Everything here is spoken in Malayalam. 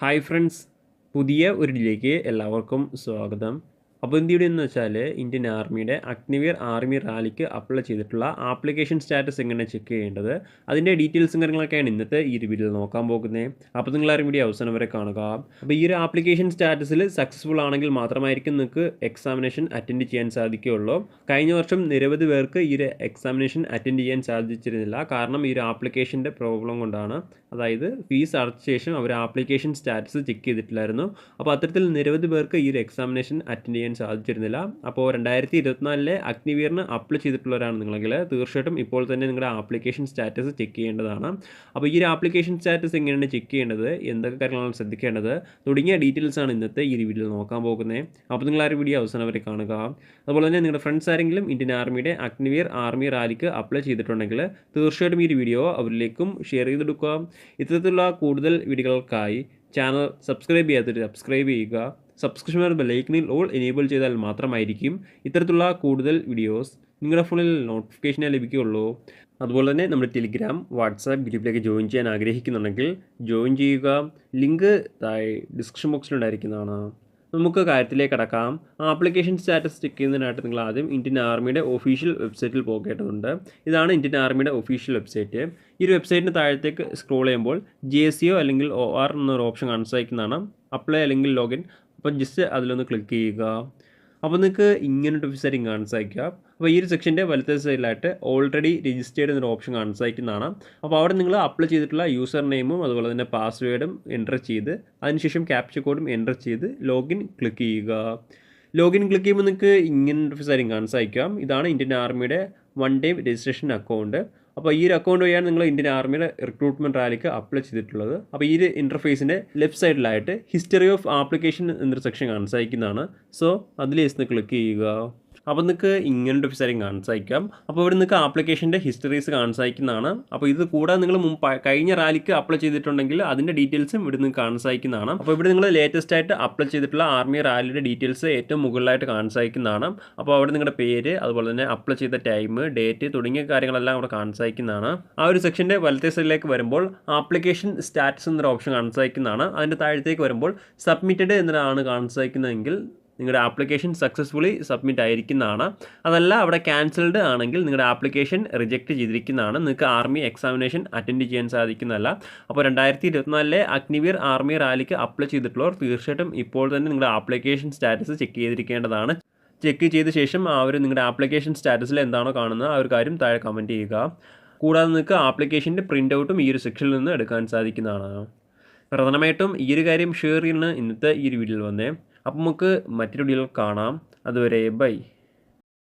ഹായ് ഫ്രണ്ട്സ് പുതിയ ഒരു ഇതിലേക്ക് എല്ലാവർക്കും സ്വാഗതം. അപ്പോൾ എന്ത് ചെയ്യണമെന്ന് വെച്ചാൽ ഇന്ത്യൻ ആർമിയുടെ അഗ്നിവീർ ആർമി റാലിക്ക് അപ്ലൈ ചെയ്തിട്ടുള്ള ആപ്ലിക്കേഷൻ സ്റ്റാറ്റസ് എങ്ങനെ ചെക്ക് ചെയ്യേണ്ടത്? അതിന്റെ ഡീറ്റെയിൽസും കാര്യങ്ങളൊക്കെയാണ് ഇന്നത്തെ ഈ ഒരു വീഡിയോയിൽ നോക്കാൻ പോകുന്നത്. അപ്പോൾ നിങ്ങൾ ആരും വീഡിയോ അവസാനം വരെ കാണുക. അപ്പോൾ ഈ ഒരു ആപ്ലിക്കേഷൻ സ്റ്റാറ്റസിൽ സക്സസ്ഫുൾ ആണെങ്കിൽ മാത്രമായിരിക്കും നിങ്ങൾക്ക് എക്സാമിനേഷൻ അറ്റൻഡ് ചെയ്യാൻ സാധിക്കുകയുള്ളൂ. കഴിഞ്ഞ വർഷം നിരവധി പേർക്ക് ഈ ഒരു എക്സാമിനേഷൻ അറ്റൻഡ് ചെയ്യാൻ സാധിച്ചിരുന്നില്ല. കാരണം ഈ ഒരു ആപ്ലിക്കേഷന്റെ പ്രോബ്ലം കൊണ്ടാണ്. അതായത് ഫീസ് അടച്ച ശേഷം അവർ ആപ്ലിക്കേഷൻ സ്റ്റാറ്റസ് ചെക്ക് ചെയ്തിട്ടില്ലായിരുന്നു. അപ്പോൾ അത്തരത്തിൽ നിരവധി പേർക്ക് ഈ ഒരു എക്സാമിനേഷൻ അറ്റൻഡ് ചെയ്യാൻ സാധിച്ചിരുന്നില്ല. അപ്പോൾ രണ്ടായിരത്തി ഇരുപത്തിനാലിലെ അഗ്നിവീറിന് അപ്ലൈ ചെയ്തിട്ടുള്ളവരാണ് നിങ്ങളെങ്കിൽ തീർച്ചയായിട്ടും ഇപ്പോൾ തന്നെ നിങ്ങളുടെ ആപ്ലിക്കേഷൻ സ്റ്റാറ്റസ് ചെക്ക് ചെയ്യേണ്ടതാണ്. അപ്പോൾ ഈ ഒരു ആപ്ലിക്കേഷൻ സ്റ്റാറ്റസ് എങ്ങനെയാണ് ചെക്ക് ചെയ്യേണ്ടത്? എന്തൊക്കെ കാര്യങ്ങളാണ് ശ്രദ്ധിക്കേണ്ടത്? തുടങ്ങിയ ഡീറ്റെയിൽസ് ആണ് ഇന്നത്തെ ഈ വീഡിയോയിൽ നോക്കാൻ പോകുന്നത്. അപ്പോൾ നിങ്ങൾ ആ വീഡിയോ അവസാനം വരെ കാണുക. അതുപോലെ തന്നെ നിങ്ങളുടെ ഫ്രണ്ട്സ് ആരെങ്കിലും ഇന്ത്യൻ ആർമിയുടെ അഗ്നിവീർ ആർമി റാലിക്ക് അപ്ലൈ ചെയ്തിട്ടുണ്ടെങ്കിൽ തീർച്ചയായിട്ടും ഈ ഒരു വീഡിയോ അവരിലേക്കും ഷെയർ ചെയ്തെടുക്കുക. ഇത്തരത്തിലുള്ള കൂടുതൽ വീഡിയോകൾക്കായി ചാനൽ സബ്സ്ക്രൈബ് ചെയ്യാത്തൊരു സബ്സ്ക്രൈബ് ചെയ്യുക. സബ്സ്ക്രിപ്ഷൻ ബെലൈക്കനിൽ ഓൾ എനേബിൾ ചെയ്താൽ മാത്രമായിരിക്കും ഇത്തരത്തിലുള്ള കൂടുതൽ വീഡിയോസ് നിങ്ങളുടെ ഫോണിൽ നോട്ടിഫിക്കേഷനെ ലഭിക്കുകയുള്ളൂ. അതുപോലെ തന്നെ നമ്മുടെ ടെലിഗ്രാം വാട്സാപ്പ് ഗ്രൂപ്പിലേക്ക് ജോയിൻ ചെയ്യാൻ ആഗ്രഹിക്കുന്നുണ്ടെങ്കിൽ ജോയിൻ ചെയ്യുക. ലിങ്ക് താഴെ ഡിസ്ക്രിപ്ഷൻ ബോക്സിലുണ്ടായിരിക്കുന്നതാണ് നമുക്ക് കാര്യത്തിലേക്ക് കടക്കാം. ആപ്ലിക്കേഷൻ സ്റ്റാറ്റസ് ചെക്ക് ചെയ്യുന്നതിനായിട്ട് നിങ്ങൾ ആദ്യം ഇന്ത്യൻ ആർമിയുടെ ഒഫീഷ്യൽ വെബ്സൈറ്റിൽ പോകേണ്ടതുണ്ട്. ഇതാണ് ഇന്ത്യൻ ആർമിയുടെ ഒഫീഷ്യൽ വെബ്സൈറ്റ് ഈ ഒരു വെബ്സൈറ്റിന് താഴത്തേക്ക് സ്ക്രോൾ ചെയ്യുമ്പോൾ ജി എസ് ഒ അല്ലെങ്കിൽ ഒ ആർ എന്നൊരു ഓപ്ഷൻ കാണാൻ സാധിക്കുന്നതാണ് അപ്ലൈ അല്ലെങ്കിൽ ലോഗിൻ അപ്പോൾ ജസ്റ്റ് അതിലൊന്ന് ക്ലിക്ക് ചെയ്യുക. അപ്പോൾ നിങ്ങൾക്ക് ഇങ്ങനൊരു വെബ്സൈറ്റ് കാണാൻ സാധിക്കുക അപ്പോൾ ഈ ഒരു സെക്ഷന്റെ വലത്തെ സൈഡിലായിട്ട് ഓൾറെഡി രജിസ്റ്റേർഡ് എന്നൊരു ഓപ്ഷൻ കാണാൻ സാധിക്കുന്നതാണ് അപ്പോൾ അവിടെ നിങ്ങൾ അപ്ലൈ ചെയ്തിട്ടുള്ള യൂസർ നെയിമും അതുപോലെ തന്നെ പാസ്വേഡും എന്റർ ചെയ്ത് അതിനുശേഷം ക്യാപ്ചർ കോഡും എന്റർ ചെയ്ത് ലോഗിൻ ക്ലിക്ക് ചെയ്യുക. ലോഗിൻ ക്ലിക്ക് ചെയ്യുമ്പോൾ നിങ്ങൾക്ക് ഇങ്ങനെ വെബ്സൈറ്റ് കാണാൻ സാധിക്കാം ഇതാണ് ഇന്ത്യൻ ആർമിയുടെ വൺ ഡേ രജിസ്ട്രേഷൻ അക്കൗണ്ട് അപ്പോൾ ഈ ഒരു അക്കൗണ്ട് വഴിയാണ് നിങ്ങൾ ഇന്ത്യൻ ആർമിയുടെ റിക്രൂട്ട്മെന്റ് റാലിക്ക് അപ്ലൈ ചെയ്തിട്ടുള്ളത്. അപ്പോൾ ഈ ഒരു ഇന്റർഫേസിന്റെ ലെഫ്റ്റ് സൈഡിലായിട്ട് ഹിസ്റ്ററി ഓഫ് ആപ്ലിക്കേഷൻ എന്നൊരു സെക്ഷൻ കാണാൻ സാധിക്കുന്നതാണ് സോ അതിൽ ക്ലിക്ക് ചെയ്യുക. അപ്പോൾ നിങ്ങൾക്ക് ഇങ്ങനൊരു വെബ്സൈറ്റ് കാണാൻ സാധിക്കാം അപ്പോൾ ഇവിടെ നിങ്ങൾക്ക് ആപ്ലിക്കേഷന്റെ ഹിസ്റ്ററീസ് കാണാൻ അപ്പോൾ ഇത് കൂടാതെ നിങ്ങൾ മുമ്പ് കഴിഞ്ഞ റാലിക്ക് അപ്ലൈ ചെയ്തിട്ടുണ്ടെങ്കിൽ അതിന്റെ ഡീറ്റെയിൽസും ഇവിടെ നിങ്ങൾക്ക് കാണാൻ അപ്പോൾ ഇവിടെ നിങ്ങൾ ലേറ്റസ്റ്റ് ആയിട്ട് അപ്ലൈ ചെയ്തിട്ടുള്ള ആർമി റാലിയുടെ ഡീറ്റെയിൽസ് ഏറ്റവും മുകളിലായിട്ട് കാണാൻ അപ്പോൾ അവിടെ നിങ്ങളുടെ പേര് അതുപോലെ തന്നെ അപ്ലൈ ചെയ്ത ടൈം ഡേറ്റ് തുടങ്ങിയ കാര്യങ്ങളെല്ലാം അവിടെ കാണാൻ ആ ഒരു സെക്ഷന്റെ വലത്തെ സൈഡിലേക്ക് വരുമ്പോൾ ആപ്ലിക്കേഷൻ സ്റ്റാറ്റസ് എന്നൊരു ഓപ്ഷൻ കാണാൻ സാധിക്കുന്നതാണ് അതിന്റെ താഴത്തേക്ക് വരുമ്പോൾ സബ്മിറ്റഡ് എന്നതാണ് കാണാൻ നിങ്ങളുടെ ആപ്ലിക്കേഷൻ സക്സസ്ഫുള്ളി സബ്മിറ്റ് ആയിരിക്കുന്നതാണ്. അതല്ല അവിടെ ക്യാൻസൽഡ് ആണെങ്കിൽ നിങ്ങളുടെ ആപ്ലിക്കേഷൻ റിജക്റ്റ് ചെയ്തിരിക്കുന്നതാണ്. നിങ്ങൾക്ക് ആർമി എക്സാമിനേഷൻ അറ്റൻഡ് ചെയ്യാൻ സാധിക്കുന്നതല്ല. അപ്പോൾ രണ്ടായിരത്തി ഇരുപത്തിനാലിലെ അഗ്നിവീർ ആർമി റാലിക്ക് അപ്ലൈ ചെയ്തിട്ടുള്ളവർ തീർച്ചയായിട്ടും ഇപ്പോൾ തന്നെ നിങ്ങളുടെ ആപ്ലിക്കേഷൻ സ്റ്റാറ്റസ് ചെക്ക് ചെയ്തിരിക്കേണ്ടതാണ്. ചെക്ക് ചെയ്ത ശേഷം ആ ഒരു നിങ്ങളുടെ ആപ്ലിക്കേഷൻ സ്റ്റാറ്റസിൽ എന്താണോ കാണുന്നത് ആ ഒരു കാര്യം താഴെ കമന്റ് ചെയ്യുക. കൂടാതെ നിങ്ങൾക്ക് ആപ്ലിക്കേഷന്റെ പ്രിന്റ് ഔട്ടും ഈ ഒരു സെക്ഷനിൽ നിന്ന് എടുക്കാൻ സാധിക്കുന്നതാണ്. പ്രധാനമായിട്ടും ഈ ഒരു കാര്യം ഷെയർ ചെയ്യുന്ന ഇന്നത്തെ ഈ ഒരു വീഡിയോയിൽ വന്നേ. അപ്പോൾ നമുക്ക് മറ്റൊരു വീഡിയോയിൽ കാണാം. അതുവരെ ബൈ.